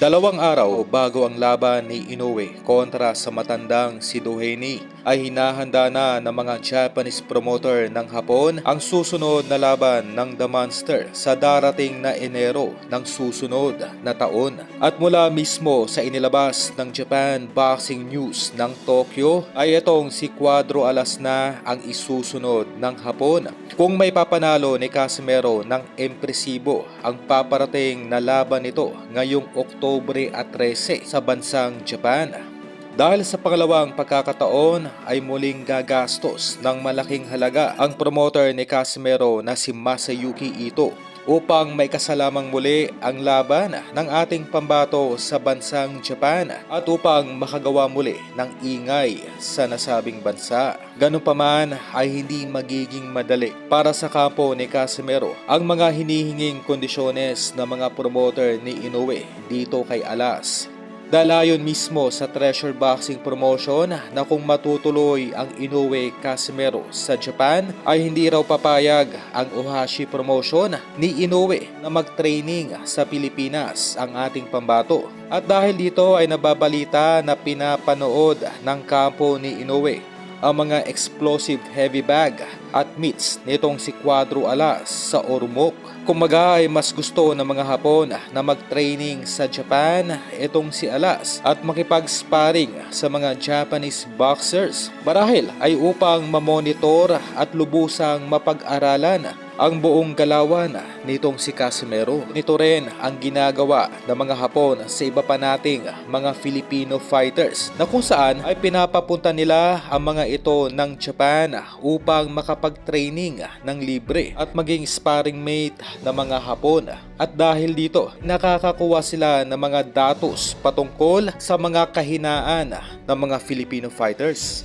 Dalawang araw bago ang laban ni Inoue kontra sa matandang si Doheny ay hinahanda na ng mga Japanese promoter ng Hapon ang susunod na laban ng The Monster sa darating na Enero ng susunod na taon. At mula mismo sa inilabas ng Japan Boxing News ng Tokyo ay itong si Cuadro Alas na ang isusunod ng Hapon. Kung may papanalo ni Casimero ng impresibo ang paparating na laban nito ngayong Oktobre at 13 sa bansang Japan. Dahil sa pangalawang pagkakataon ay muling gagastos ng malaking halaga ang promoter ni Casimero na si Masayuki Ito upang may kasalamang muli ang laban ng ating pambato sa bansang Japan at upang makagawa muli ng ingay sa nasabing bansa. Ganun pa man ay hindi magiging madali para sa kampo ni Casimero ang mga hinihinging kondisyones ng mga promoter ni Inoue dito kay Alas. Dalayon mismo sa Treasure Boxing Promotion na kung matutuloy ang Inoue Casimero sa Japan ay hindi raw papayag ang Ohashi Promotion ni Inoue na mag-training sa Pilipinas ang ating pambato. At dahil dito ay nababalita na pinapanood ng kampo ni Inoue ang mga explosive heavy bag at meats nitong si Cuadro Alas sa Ormoc. Kumaga ay mas gusto ng mga Hapon na mag-training sa Japan itong si Alas at makipag-sparring sa mga Japanese boxers. Marahil ay upang mamonitor at lubusang mapag-aralan ang buong galawan nitong si Casimero. Nito rin ang ginagawa ng mga Hapon sa iba pa nating mga Filipino fighters na kung saan ay pinapapunta nila ang mga ito ng Japan upang makapag-training ng libre at maging sparring mate ng mga Hapon. At dahil dito, nakakakuha sila ng mga datos patungkol sa mga kahinaan ng mga Filipino fighters.